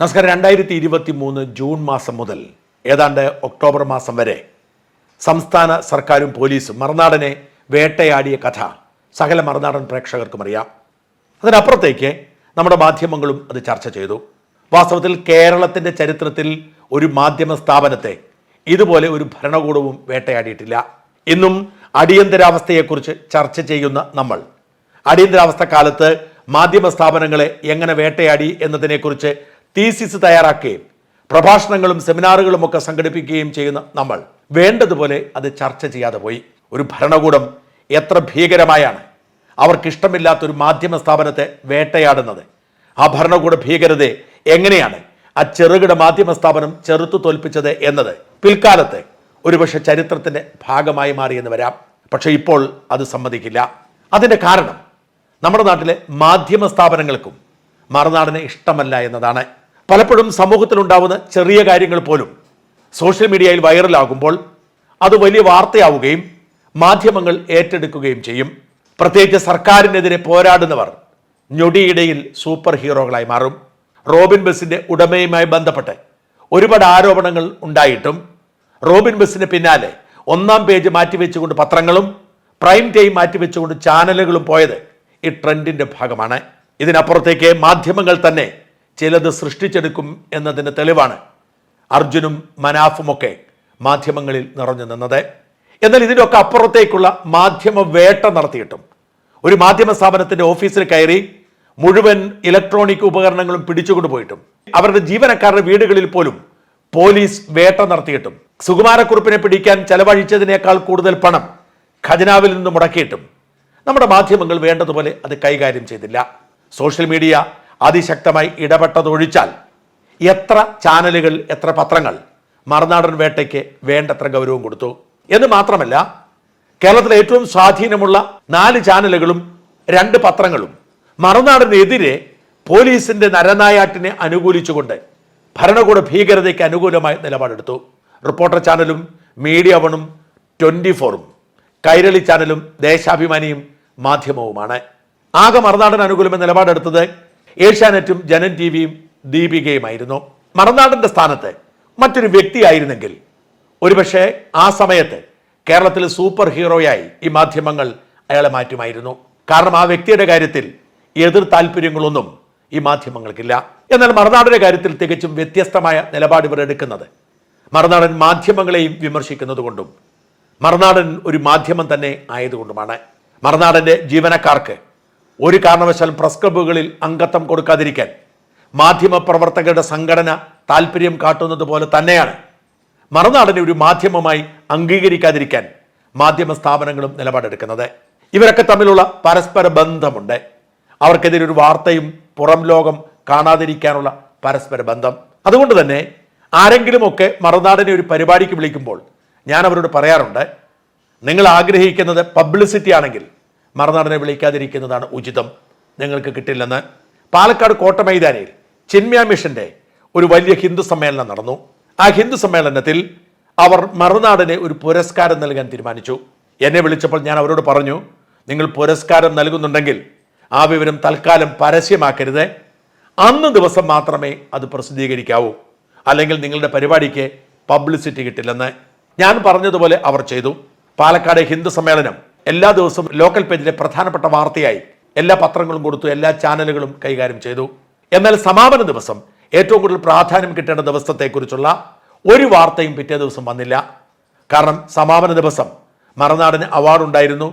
നമസ്കാരം. രണ്ടായിരത്തി ഇരുപത്തി മൂന്ന് ജൂൺ മാസം മുതൽ ഏതാണ്ട് ഒക്ടോബർ മാസം വരെ സംസ്ഥാന സർക്കാരും പോലീസും മറുനാടനെ വേട്ടയാടിയ കഥ സകല മറുനാടൻ പ്രേക്ഷകർക്കും അറിയാം. അതിനപ്പുറത്തേക്ക് നമ്മുടെ മാധ്യമങ്ങളും അത് ചർച്ച ചെയ്തു. വാസ്തവത്തിൽ കേരളത്തിന്റെ ചരിത്രത്തിൽ ഒരു മാധ്യമ സ്ഥാപനത്തെ ഇതുപോലെ ഒരു ഭരണകൂടവും വേട്ടയാടിയിട്ടില്ല. ഇന്നും അടിയന്തരാവസ്ഥയെക്കുറിച്ച് ചർച്ച ചെയ്യുന്ന നമ്മൾ. അടിയന്തരാവസ്ഥ കാലത്ത് മാധ്യമ സ്ഥാപനങ്ങളെ എങ്ങനെ വേട്ടയാടി എന്നതിനെക്കുറിച്ച് തീസിസ് തയ്യാറാക്കുകയും പ്രഭാഷണങ്ങളും സെമിനാറുകളും ഒക്കെ സംഘടിപ്പിക്കുകയും ചെയ്യുന്ന നമ്മൾ വേണ്ടതുപോലെ അത് ചർച്ച ചെയ്യാതെ പോയി. ഒരു ഭരണകൂടം എത്ര ഭീകരമായാണ്. അവർക്കിഷ്ടമില്ലാത്തൊരു മാധ്യമ സ്ഥാപനത്തെ വേട്ടയാടുന്നത്. ആ ഭരണകൂട ഭീകരതയെ എങ്ങനെയാണ് ആ ചെറുകിട മാധ്യമ സ്ഥാപനം ചെറുത്തു തോൽപ്പിച്ചത് എന്നത് പിൽക്കാലത്ത് ഒരുപക്ഷെ ചരിത്രത്തിന്റെ ഭാഗമായി മാറിയെന്ന് വരാം. പക്ഷേ ഇപ്പോൾ അത് സമ്മതിക്കില്ല. അതിന്റെ കാരണം നമ്മുടെ നാട്ടിലെ മാധ്യമ സ്ഥാപനങ്ങൾക്കും മറുനാടിനെ ഇഷ്ടമല്ല എന്നതാണ്. പലപ്പോഴും സമൂഹത്തിലുണ്ടാവുന്ന ചെറിയ കാര്യങ്ങൾ പോലും സോഷ്യൽ മീഡിയയിൽ വൈറലാകുമ്പോൾ അത് വലിയ വാർത്തയാവുകയും മാധ്യമങ്ങൾ ഏറ്റെടുക്കുകയും ചെയ്യും. പ്രത്യേകിച്ച് സർക്കാരിനെതിരെ പോരാടുന്നവർ ഞൊടിയിടയിൽ സൂപ്പർ ഹീറോകളായി മാറും. റോബിൻ ബസിന്റെ ഉടമയുമായി ബന്ധപ്പെട്ട് ഒരുപാട് ആരോപണങ്ങൾ ഉണ്ടായിട്ടും റോബിൻ ബസിന് പിന്നാലെ ഒന്നാം പേജ് മാറ്റിവെച്ചുകൊണ്ട് പത്രങ്ങളും പ്രൈം ടൈം മാറ്റിവെച്ചുകൊണ്ട് ചാനലുകളും പോയത് ഈ ട്രെൻഡിന്റെ ഭാഗമാണ്. ഇതിനപ്പുറത്തേക്ക് മാധ്യമങ്ങൾ തന്നെ ചിലത് സൃഷ്ടിച്ചെടുക്കും എന്നതിന് തെളിവാണ് അർജുനും മനാഫുമൊക്കെ മാധ്യമങ്ങളിൽ നിറഞ്ഞു നിന്നത്. എന്നാൽ ഇതിനൊക്കെ അപ്പുറത്തേക്കുള്ള മാധ്യമ വേട്ട നടത്തിയിട്ടും. ഒരു മാധ്യമ സ്ഥാപനത്തിന്റെ ഓഫീസിൽ കയറി മുഴുവൻ ഇലക്ട്രോണിക് ഉപകരണങ്ങളും പിടിച്ചുകൊണ്ട് പോയിട്ടും. അവരുടെ ജീവനക്കാരുടെ വീടുകളിൽ പോലും പോലീസ് വേട്ട നടത്തിയിട്ടും. സുകുമാരക്കുറിപ്പിനെ പിടിക്കാൻ ചെലവഴിച്ചതിനേക്കാൾ കൂടുതൽ പണം ഖജനാവിൽ നിന്ന് മുടക്കിയിട്ടും. നമ്മുടെ മാധ്യമങ്ങൾ വേണ്ടതുപോലെ അത് കൈകാര്യം ചെയ്തില്ല. സോഷ്യൽ മീഡിയ അതിശക്തമായി ഇടപെട്ടതൊഴിച്ചാൽ എത്ര ചാനലുകൾ എത്ര പത്രങ്ങൾ മറുനാടൻ വേട്ടയ്ക്ക് വേണ്ടത്ര ഗൗരവം കൊടുത്തു. എന്ന് മാത്രമല്ല കേരളത്തിലെ ഏറ്റവും സ്വാധീനമുള്ള നാല് ചാനലുകളും രണ്ട് പത്രങ്ങളും മറുനാടിനെതിരെ പോലീസിന്റെ നരനായാട്ടിനെ അനുകൂലിച്ചുകൊണ്ട് ഭരണകൂട ഭീകരതയ്ക്ക് അനുകൂലമായ നിലപാടെടുത്തു. റിപ്പോർട്ടർ ചാനലും മീഡിയ വണും ട്വന്റി ഫോറും കൈരളി ചാനലും ദേശാഭിമാനിയും മാധ്യമവുമാണ്. ആകെ മറുനാടൻ അനുകൂലമെന്ന നിലപാടെടുത്തത് ഏഷ്യാനെറ്റും ജനൻ ടി വിയും ദീപികയുമായിരുന്നു. മറുനാടന്റെ സ്ഥാനത്ത് മറ്റൊരു വ്യക്തിയായിരുന്നെങ്കിൽ. ഒരുപക്ഷെ ആ സമയത്ത് കേരളത്തിൽ സൂപ്പർ ഹീറോയായി ഈ മാധ്യമങ്ങൾ അയാളെ മാറ്റുമായിരുന്നു. കാരണം ആ വ്യക്തിയുടെ കാര്യത്തിൽ എതിർ താല്പര്യങ്ങളൊന്നും ഈ മാധ്യമങ്ങൾക്കില്ല. എന്നാൽ മറുനാടിന്റെ കാര്യത്തിൽ തികച്ചും വ്യത്യസ്തമായ നിലപാട് ഇവർ എടുക്കുന്നത്. മറുനാടൻ മാധ്യമങ്ങളെയും വിമർശിക്കുന്നത് കൊണ്ടും മറുനാടൻ ഒരു മാധ്യമം തന്നെ ആയതുകൊണ്ടുമാണ്. മറുനാടന്റെ ജീവനക്കാർക്ക് ഒരു കാരണവശാലും പ്രസ് ക്ലബ്ബുകളിൽ അംഗത്വം കൊടുക്കാതിരിക്കാൻ മാധ്യമ പ്രവർത്തകരുടെ സംഘടന താല്പര്യം കാട്ടുന്നത് പോലെ തന്നെയാണ്. മറുനാടിനെ ഒരു മാധ്യമമായി അംഗീകരിക്കാതിരിക്കാൻ മാധ്യമ സ്ഥാപനങ്ങളും നിലപാടെടുക്കുന്നത്. ഇവരൊക്കെ തമ്മിലുള്ള പരസ്പര ബന്ധമുണ്ട്. അവർക്കെതിരെ ഒരു വാർത്തയും പുറം ലോകം കാണാതിരിക്കാനുള്ള പരസ്പര ബന്ധം. അതുകൊണ്ട് തന്നെ ആരെങ്കിലുമൊക്കെ മറുനാടിനെ ഒരു പരിപാടിക്ക് വിളിക്കുമ്പോൾ ഞാൻ അവരോട് പറയാറുണ്ട് നിങ്ങൾ ആഗ്രഹിക്കുന്നത് പബ്ലിസിറ്റി ആണെങ്കിൽ മറുനാടിനെ വിളിക്കാതിരിക്കുന്നതാണ് ഉചിതം. നിങ്ങൾക്ക് കിട്ടില്ലെന്ന് പാലക്കാട് കോട്ട മൈതാനിയിൽ ചിന്മയ മിഷന്റെ ഒരു വലിയ ഹിന്ദു സമ്മേളനം നടന്നു. ആ ഹിന്ദു സമ്മേളനത്തിൽ അവർ മറുനാടിന് ഒരു പുരസ്കാരം നൽകാൻ തീരുമാനിച്ചു. എന്നെ വിളിച്ചപ്പോൾ ഞാൻ അവരോട് പറഞ്ഞു നിങ്ങൾ പുരസ്കാരം നൽകുന്നുണ്ടെങ്കിൽ ആ വിവരം തൽക്കാലം പരസ്യമാക്കരുത്. അന്ന് ദിവസം മാത്രമേ അത് പ്രസിദ്ധീകരിക്കാവൂ. അല്ലെങ്കിൽ നിങ്ങളുടെ പരിപാടിക്ക് പബ്ലിസിറ്റി കിട്ടില്ലെന്ന്. ഞാൻ പറഞ്ഞതുപോലെ അവർ ചെയ്തു. പാലക്കാട് ഹിന്ദു സമ്മേളനം എല്ലാ ദിവസവും ലോക്കൽ പേജിലെ പ്രധാനപ്പെട്ട വാർത്തയായി എല്ലാ പത്രങ്ങളും കൊടുത്തു എല്ലാ ചാനലുകളും കൈകാര്യം ചെയ്തു. എന്നാൽ സമാപന ദിവസം ഏറ്റവും കൂടുതൽ പ്രാധാന്യം കിട്ടേണ്ട ദിവസത്തെക്കുറിച്ചുള്ള ഒരു വാർത്തയും പിറ്റേ ദിവസം വന്നില്ല. കാരണം സമാപന ദിവസം മറുനാടിന് അവാർഡ് ഉണ്ടായിരുന്നു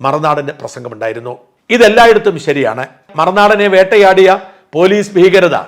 മറുനാടിന്റെ പ്രസംഗമുണ്ടായിരുന്നു ഇതെല്ലായിടത്തും ശരിയാണ്. മറുനാടനെ വേട്ടയാടിയ പോലീസ് ഭീകരത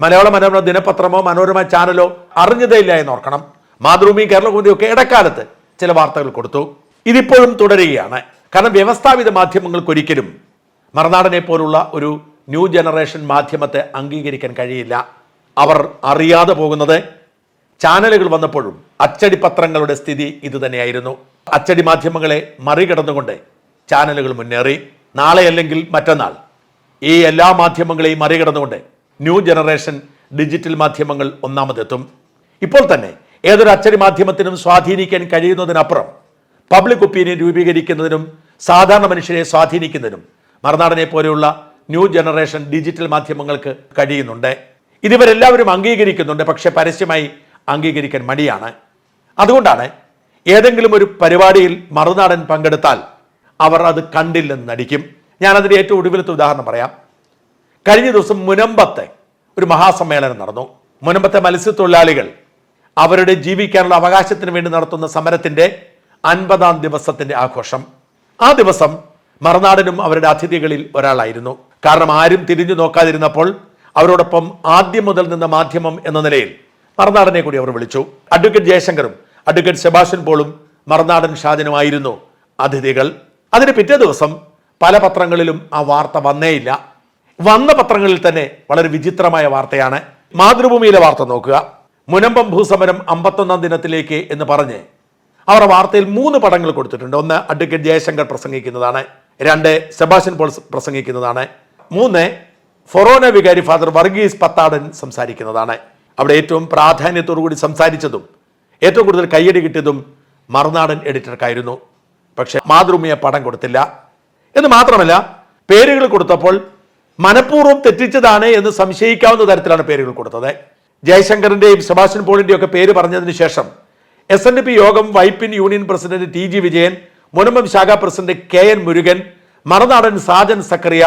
മലയാള മനോരമ ദിനപത്രമോ മനോരമ ചാനലോ അറിഞ്ഞതേ ഇല്ല എന്ന് ഓർക്കണം. മാതൃഭൂമി കേരളഭൂമിയൊക്കെ ഇടക്കാലത്ത് ചില വാർത്തകൾ കൊടുത്തു. ഇതിപ്പോഴും തുടരുകയാണ്. കാരണം വ്യവസ്ഥാപിത മാധ്യമങ്ങൾക്കൊരിക്കലും മറുനാടനെ പോലുള്ള ഒരു ന്യൂ ജനറേഷൻ മാധ്യമത്തെ അംഗീകരിക്കാൻ കഴിയില്ല. അവർ അറിയാതെ പോകുന്നത് ചാനലുകൾ വന്നപ്പോഴും അച്ചടി പത്രങ്ങളുടെ സ്ഥിതി ഇതുതന്നെയായിരുന്നു അച്ചടി മാധ്യമങ്ങളെ മറികടന്നുകൊണ്ട് ചാനലുകൾ മുന്നേറി. നാളെ അല്ലെങ്കിൽ മറ്റന്നാൾ ഈ എല്ലാ മാധ്യമങ്ങളെയും മറികടന്നുകൊണ്ട് ന്യൂ ജനറേഷൻ ഡിജിറ്റൽ മാധ്യമങ്ങൾ ഒന്നാമതെത്തും. ഇപ്പോൾ തന്നെ ഏതൊരു അച്ചടി മാധ്യമത്തിനും സ്വാധീനിക്കാൻ കഴിയുന്നതിനപ്പുറം പബ്ലിക് ഒപ്പീനിയൻ രൂപീകരിക്കുന്നതിനും സാധാരണ മനുഷ്യരെ സ്വാധീനിക്കുന്നതിനും മറുനാടനെ പോലെയുള്ള ന്യൂ ജനറേഷൻ ഡിജിറ്റൽ മാധ്യമങ്ങൾക്ക് കഴിയുന്നുണ്ട്. ഇതിവരെല്ലാവരും അംഗീകരിക്കുന്നുണ്ട് പക്ഷേ പരസ്യമായി അംഗീകരിക്കാൻ മടിയാണ്. അതുകൊണ്ടാണ് ഏതെങ്കിലും ഒരു പരിപാടിയിൽ മറുനാടൻ പങ്കെടുത്താൽ അവർ അത് കണ്ടില്ലെന്ന് നടിക്കും. ഞാനതിന്റെ ഏറ്റവും ഒടുവിലത്തെ ഉദാഹരണം പറയാം. കഴിഞ്ഞ ദിവസം മുനമ്പത്തെ ഒരു മഹാസമ്മേളനം നടന്നു. മുനമ്പത്തെ മത്സ്യത്തൊഴിലാളികൾ അവരുടെ ജീവിക്കാനുള്ള അവകാശത്തിന് വേണ്ടി നടത്തുന്ന സമരത്തിന്റെ അൻപതാം ദിവസത്തിന്റെ ആഘോഷം. ആ ദിവസം മറുനാടനും അവരുടെ അതിഥികളിൽ ഒരാളായിരുന്നു. കാരണം ആരും തിരിഞ്ഞു നോക്കാതിരുന്നപ്പോൾ അവരോടൊപ്പം ആദ്യം മുതൽ നിന്ന മാധ്യമം എന്ന നിലയിൽ മറുനാടനെ കൂടി അവർ വിളിച്ചു. അഡ്വക്കേറ്റ് ജയശങ്കറും അഡ്വക്കേറ്റ് സെബാഷൻ പോളും മറുനാടൻ ഷാജനുമായിരുന്നു അതിഥികൾ. അതിന് പിറ്റേ ദിവസം പല പത്രങ്ങളിലും ആ വാർത്ത വന്നേയില്ല. വന്ന പത്രങ്ങളിൽ തന്നെ വളരെ വിചിത്രമായ വാർത്തയാണ്. മാതൃഭൂമിയിലെ വാർത്ത നോക്കുക. മുനമ്പം ഭൂസമരം അമ്പത്തൊന്നാം ദിനത്തിലേക്ക് എന്ന് പറഞ്ഞ് അവർ വാർത്തയിൽ മൂന്ന് പടങ്ങൾ കൊടുത്തിട്ടുണ്ട്. ഒന്ന് അഡ്വക്കേറ്റ് ജയശങ്കർ പ്രസംഗിക്കുന്നതാണ്. രണ്ട് സെബാസ്റ്റ്യൻ പോൾ പ്രസംഗിക്കുന്നതാണ്. മൂന്ന് ഫൊറോന വികാരി ഫാദർ വർഗീസ് പത്താടൻ സംസാരിക്കുന്നതാണ്. അവിടെ ഏറ്റവും പ്രാധാന്യത്തോടു കൂടി സംസാരിച്ചതും ഏറ്റവും കൂടുതൽ കയ്യടി കിട്ടിയതും മറുനാടൻ എഡിറ്റർക്കായിരുന്നു. പക്ഷെ മാതൃഭൂമിയെ പടം കൊടുത്തില്ല. എന്ന് മാത്രമല്ല പേരുകൾ കൊടുത്തപ്പോൾ മനഃപൂർവം തെറ്റിച്ചതാണ് എന്ന് സംശയിക്കാവുന്ന തരത്തിലാണ് പേരുകൾ കൊടുത്തത്. ജയശങ്കറിന്റെയും സെബാസ്റ്റ്യൻ പോളിന്റെയും ഒക്കെ പേര് പറഞ്ഞതിന് ശേഷം എസ് എൻ ഡി പി യോഗം Vypin union president T G Vijayan Munambam ശാഖ president K N Murukan Marunadan Sajan Sakkaria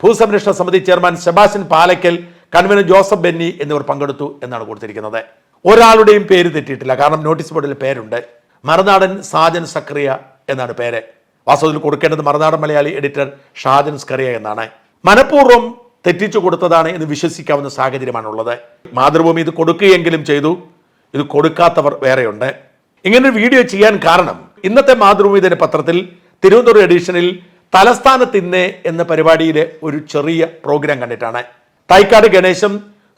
ഭൂസംരക്ഷണ സമിതി ചെയർമാൻ സെബാസ്റ്റ്യൻ പാലക്കൽ കൺവീനർ ജോസഫ് ബെന്നി എന്നിവർ പങ്കെടുത്തു എന്നാണ് കൊടുത്തിരിക്കുന്നത്. ഒരാളുടെയും പേര് തെറ്റിയിട്ടില്ല കാരണം നോട്ടീസ് ബോർഡിൽ പേരുണ്ട്. മറുനാടൻ സാജൻ സക്രിയ എന്നാണ് പേര്. വാസ്തവത്തിൽ കൊടുക്കേണ്ടത് മറുനാടൻ മലയാളി എഡിറ്റർ ഷാജൻ സ്കറിയ എന്നാണ്. മനഃപൂർവം തെറ്റിച്ചു കൊടുത്തതാണ് എന്ന് വിശ്വസിക്കാവുന്ന സാഹചര്യമാണുള്ളത്. മാതൃഭൂമി ഇത് കൊടുക്കുകയെങ്കിലും ചെയ്തു ഇത് കൊടുക്കാത്തവർ വേറെയുണ്ട്. ഇങ്ങനൊരു വീഡിയോ ചെയ്യാൻ കാരണം ഇന്നത്തെ മാതൃഭൂമി ദിന പത്രത്തിൽ തിരുവനന്തപുരം എഡിഷനിൽ തലസ്ഥാനത്ത് എന്ന പരിപാടിയിലെ ഒരു ചെറിയ പ്രോഗ്രാം കണ്ടിട്ടാണ്. തൈക്കാട് ഗണേശം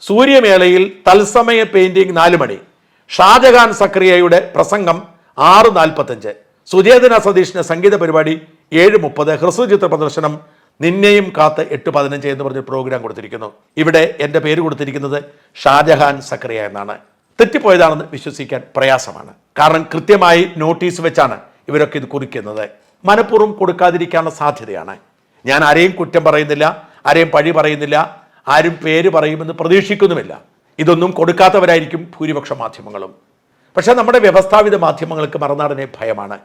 സൂര്യമേളയിൽ തത്സമയ പെയിന്റിംഗ് നാല് മണി. ഷാജഹാൻ സക്രിയയുടെ പ്രസംഗം ആറ് നാൽപ്പത്തഞ്ച്. സുജേതന സതീഷിന്റെ സംഗീത പരിപാടി ഏഴ് മുപ്പത്. ഹ്രസ്വചിത്ര പ്രദർശനം നിന്നെയും കാത്ത് എട്ട് പതിനഞ്ച് എന്ന് പറഞ്ഞ പ്രോഗ്രാം കൊടുത്തിരിക്കുന്നു. ഇവിടെ എന്റെ പേര് കൊടുത്തിരിക്കുന്നത് ഷാജഹാൻ സക്രിയ എന്നാണ്. തെറ്റിപ്പോയതാണെന്ന് വിശ്വസിക്കാൻ പ്രയാസമാണ്. കാരണം കൃത്യമായി നോട്ടീസ് വെച്ചാണ് ഇവരൊക്കെ ഇത് കുറിക്കുന്നത്. മനഃപൂർവം കൊടുക്കാതിരിക്കാനുള്ള സാധ്യതയാണ്. ഞാൻ ആരെയും കുറ്റം പറയുന്നില്ല ആരെയും പഴി പറയുന്നില്ല ആരും പേര് പറയുമെന്ന് പ്രതീക്ഷിക്കുന്നുമില്ല. ഇതൊന്നും കൊടുക്കാത്തവരായിരിക്കും ഭൂരിപക്ഷ മാധ്യമങ്ങളും. പക്ഷേ നമ്മുടെ വ്യവസ്ഥാപിത മാധ്യമങ്ങൾക്ക് മറുനാടനെ ഭയമാണ്.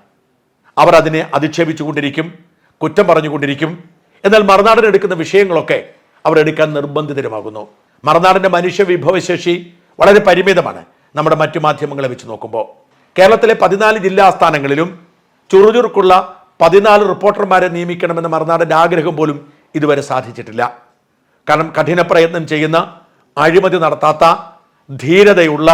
അവർ അതിനെ അധിക്ഷേപിച്ചുകൊണ്ടിരിക്കും കുറ്റം പറഞ്ഞുകൊണ്ടിരിക്കും. എന്നാൽ മറുനാടൻ എടുക്കുന്ന വിഷയങ്ങളൊക്കെ അവർ എടുക്കാൻ നിർബന്ധിതരുമാകുന്നു. മറുനാടിന്റെ മനുഷ്യ വിഭവശേഷി വളരെ പരിമിതമാണ് നമ്മുടെ മറ്റു മാധ്യമങ്ങളെ വെച്ച് നോക്കുമ്പോൾ. കേരളത്തിലെ പതിനാല് ജില്ലാ ആസ്ഥാനങ്ങളിലും ചുറുചുറുക്കുള്ള പതിനാല് റിപ്പോർട്ടർമാരെ നിയമിക്കണമെന്ന മറുനാടിന്റെ ആഗ്രഹം പോലും ഇതുവരെ സാധിച്ചിട്ടില്ല. കാരണം കഠിന പ്രയത്നം ചെയ്യുന്ന അഴിമതി നടത്താത്ത ധീരതയുള്ള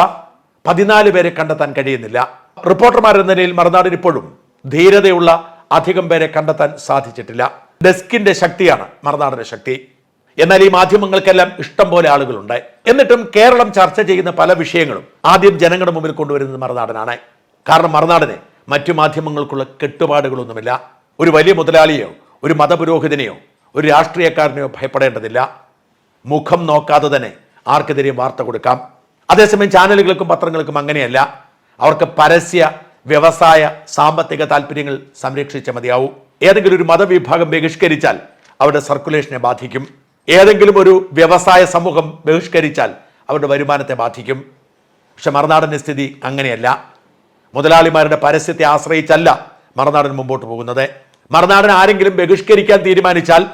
പതിനാല് പേരെ കണ്ടെത്താൻ കഴിയുന്നില്ല. റിപ്പോർട്ടർമാരെന്ന നിലയിൽ മറുനാടിന് ഇപ്പോഴും ധീരതയുള്ള അധികം പേരെ കണ്ടെത്താൻ സാധിച്ചിട്ടില്ല. ഡെസ്കിന്റെ ശക്തിയാണ് മറുനാടിന്റെ ശക്തി. എന്നാൽ ഈ മാധ്യമങ്ങൾക്കെല്ലാം ഇഷ്ടം പോലെ ആളുകളുണ്ട്. എന്നിട്ടും കേരളം ചർച്ച ചെയ്യുന്ന പല വിഷയങ്ങളും ആദ്യം ജനങ്ങളുടെ മുമ്പിൽ കൊണ്ടുവരുന്നത് മറുനാടനാണ്. കാരണം മറുനാടന് മറ്റു മാധ്യമങ്ങൾക്കുള്ള കെട്ടുപാടുകളൊന്നുമില്ല. ഒരു വലിയ മുതലാളിയോ ഒരു മതപുരോഹിതനെയോ ഒരു രാഷ്ട്രീയക്കാരനെയോ ഭയപ്പെടേണ്ടതില്ല. മുഖം നോക്കാതെ തന്നെ ആർക്കെതിരെയും വാർത്ത കൊടുക്കാം. അതേസമയം ചാനലുകൾക്കും പത്രങ്ങൾക്കും അങ്ങനെയല്ല. അവർക്ക് പരസ്യ വ്യവസായ സാമ്പത്തിക താല്പര്യങ്ങൾ സംരക്ഷിച്ച മതിയാവും. ഏതെങ്കിലും ഒരു മതവിഭാഗം ബഹിഷ്കരിച്ചാൽ അവരുടെ സർക്കുലേഷനെ ബാധിക്കും. ഏതെങ്കിലും ഒരു വ്യവസായ സമൂഹം ബഹിഷ്കരിച്ചാൽ അവരുടെ വരുമാനത്തെ ബാധിക്കും. പക്ഷെ മറുനാടന്റെ സ്ഥിതി അങ്ങനെയല്ല. മുതലാളിമാരുടെ പരസ്യത്തെ ആശ്രയിച്ചല്ല മറുനാടൻ മുമ്പോട്ട് പോകുന്നത്. മറുനാടൻ ആരെങ്കിലും ബഹിഷ്കരിക്കാൻ തീരുമാനിച്ചാൽ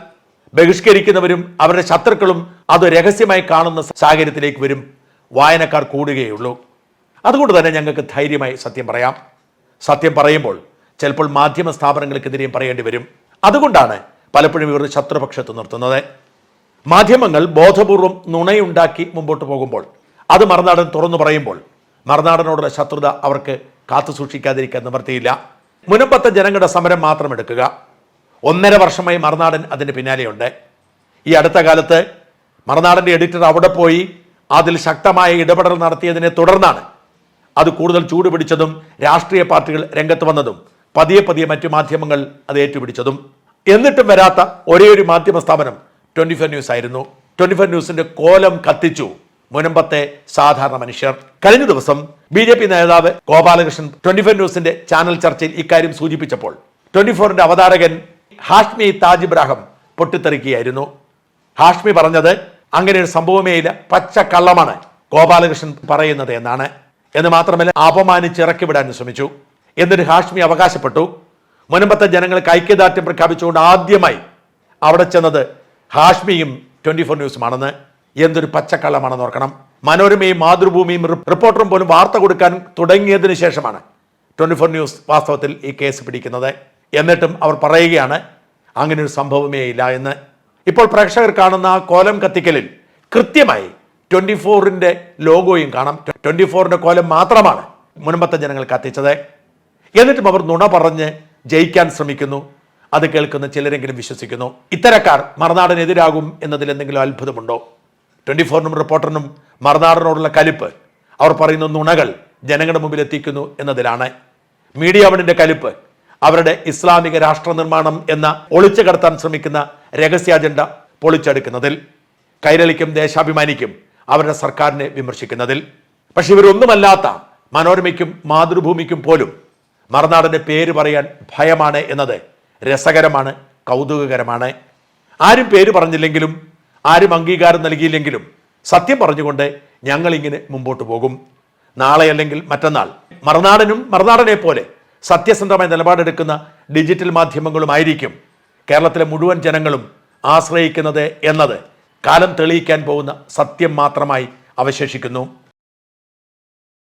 ബഹിഷ്കരിക്കുന്നവരും അവരുടെ ശത്രുക്കളും അത് രഹസ്യമായി കാണുന്ന സാഹചര്യത്തിലേക്ക് വരും. വായനക്കാർ കൂടുകയുള്ളൂ. അതുകൊണ്ട് തന്നെ ഞങ്ങൾക്ക് ധൈര്യമായി സത്യം പറയാം. സത്യം പറയുമ്പോൾ ചിലപ്പോൾ മാധ്യമ സ്ഥാപനങ്ങൾക്കെതിരെയും പറയേണ്ടി വരും. അതുകൊണ്ടാണ് പലപ്പോഴും ഇവർ ശത്രുപക്ഷത്ത് നിർത്തുന്നത്. മാധ്യമങ്ങൾ ബോധപൂർവം നുണയുണ്ടാക്കി മുമ്പോട്ട് പോകുമ്പോൾ അത് മറുനാടൻ തുറന്നു പറയുമ്പോൾ മറുനാടനോടുള്ള ശത്രുത അവർക്ക് കാത്തു സൂക്ഷിക്കാതിരിക്കാൻ നിവർത്തിയില്ല മുനമ്പത്തെ ജനങ്ങളുടെ സമരം മാത്രം എടുക്കുക. ഒന്നര വർഷമായി മറുനാടൻ അതിന് പിന്നാലെയുണ്ട്. ഈ അടുത്ത കാലത്ത് മറുനാടന്റെ എഡിറ്റർ അവിടെ പോയി അതിൽ ശക്തമായ ഇടപെടൽ നടത്തിയതിനെ തുടർന്നാണ് അത് കൂടുതൽ ചൂടുപിടിച്ചതും രാഷ്ട്രീയ പാർട്ടികൾ രംഗത്ത് വന്നതും പതിയെ പതിയെ മറ്റു മാധ്യമങ്ങൾ അത് ഏറ്റുപിടിച്ചതും. എന്നിട്ടും വരാത്ത ഒരേ ഒരു മാധ്യമ സ്ഥാപനം ട്വന്റി ഫോർ ന്യൂസ് ആയിരുന്നു. ട്വന്റി ഫോർ ന്യൂസിന്റെ കോലം കത്തിച്ചു. മുനമ്പത്തെ സാധാരണ മനുഷ്യർ. കഴിഞ്ഞ ദിവസം ബി ജെ പി നേതാവ് ഗോപാലകൃഷ്ണൻ ട്വന്റി ഫോർ ന്യൂസിന്റെ ചാനൽ ചർച്ചയിൽ ഇക്കാര്യം സൂചിപ്പിച്ചപ്പോൾ ട്വന്റി ഫോറിന്റെ അവതാരകൻ ഹാഷ്മി താജ് ഇബ്രാഹിം പൊട്ടിത്തെറിക്കുകയായിരുന്നു. ഹാഷ്മി പറഞ്ഞത് അങ്ങനെ ഒരു സംഭവമേ ഇല്ല. പച്ച കള്ളമാണ് ഗോപാലകൃഷ്ണൻ പറയുന്നത് എന്നാണ്. എന്ന് മാത്രമല്ല അപമാനിച്ച് ഇറക്കി വിടാൻ ശ്രമിച്ചു. എന്നിട്ട് ഹാഷ്മി അവകാശപ്പെട്ടു. മുനമ്പത്തെ ജനങ്ങൾക്ക് ഐക്യദാർഢ്യം പ്രഖ്യാപിച്ചുകൊണ്ട് ആദ്യമായി അവിടെ ചെന്നത് ഹാഷ്മിയും ട്വന്റി ഫോർ ന്യൂസുമാണെന്ന് എന്തൊരു പച്ചക്കള്ളമാണെന്ന് ഓർക്കണം. മനോരമയും മാതൃഭൂമിയും റിപ്പോർട്ടറും പോലും വാർത്ത കൊടുക്കാൻ തുടങ്ങിയതിന് ശേഷമാണ് ട്വന്റി ഫോർ ന്യൂസ് വാസ്തവത്തിൽ ഈ കേസ് പിടിക്കുന്നത്. എന്നിട്ടും അവർ പറയുകയാണ് അങ്ങനെ ഒരു സംഭവമേ ഇല്ല എന്ന്. ഇപ്പോൾ പ്രേക്ഷകർ കാണുന്ന കോലം കത്തിക്കലിൽ കൃത്യമായി ട്വന്റി ഫോറിന്റെ ലോഗോയും കാണാം. ട്വന്റി ഫോറിന്റെ കോലം മാത്രമാണ് മുൻപത്തെ ജനങ്ങൾ കത്തിച്ചത്. എന്നിട്ടും അവർ നുണ പറഞ്ഞ് ജയിക്കാൻ ശ്രമിക്കുന്നു. അത് കേൾക്കുന്ന ചിലരെങ്കിലും വിശ്വസിക്കുന്നു. ഇത്തരക്കാർ മറുനാടനെതിരാകും എന്നതിൽ എന്തെങ്കിലും അത്ഭുതമുണ്ടോ? ട്വന്റി ഫോറിനും റിപ്പോർട്ടറിനും മറുനാടനോടുള്ള കലിപ്പ് അവർ പറയുന്ന നുണകൾ ജനങ്ങളുടെ മുമ്പിൽ എത്തിക്കുന്നു എന്നതിലാണ്. മീഡിയ വണിന്റെ കലിപ്പ് അവരുടെ ഇസ്ലാമിക രാഷ്ട്ര നിർമ്മാണം എന്ന ഒളിച്ചു കടത്താൻ ശ്രമിക്കുന്ന രഹസ്യ അജണ്ട പൊളിച്ചെടുക്കുന്നതിൽ കൈരളിക്കും ദേശാഭിമാനിക്കും അവരുടെ സർക്കാരിനെ വിമർശിക്കുന്നതിൽ. പക്ഷെ ഇവരൊന്നുമല്ലാത്ത മനോരമയ്ക്കും മാതൃഭൂമിക്കും പോലും മറുനാടിന്റെ പേര് പറയാൻ ഭയമാണ് എന്നത് രസകരമാണ് കൗതുകകരമാണ്. ആരും പേര് പറഞ്ഞില്ലെങ്കിലും ആരും അംഗീകാരം നൽകിയില്ലെങ്കിലും സത്യം പറഞ്ഞുകൊണ്ട് ഞങ്ങളിങ്ങനെ മുമ്പോട്ട് പോകും. നാളെ അല്ലെങ്കിൽ മറ്റന്നാൾ. മറുനാടനും മറുനാടനെ പോലെ സത്യസന്ധമായ നിലപാടെടുക്കുന്ന ഡിജിറ്റൽ മാധ്യമങ്ങളുമായിരിക്കും കേരളത്തിലെ മുഴുവൻ ജനങ്ങളും ആശ്രയിക്കുന്നത് എന്നത്. കാലം തെളിയിക്കാൻ പോകുന്ന സത്യം മാത്രമായി അവശേഷിക്കുന്നു.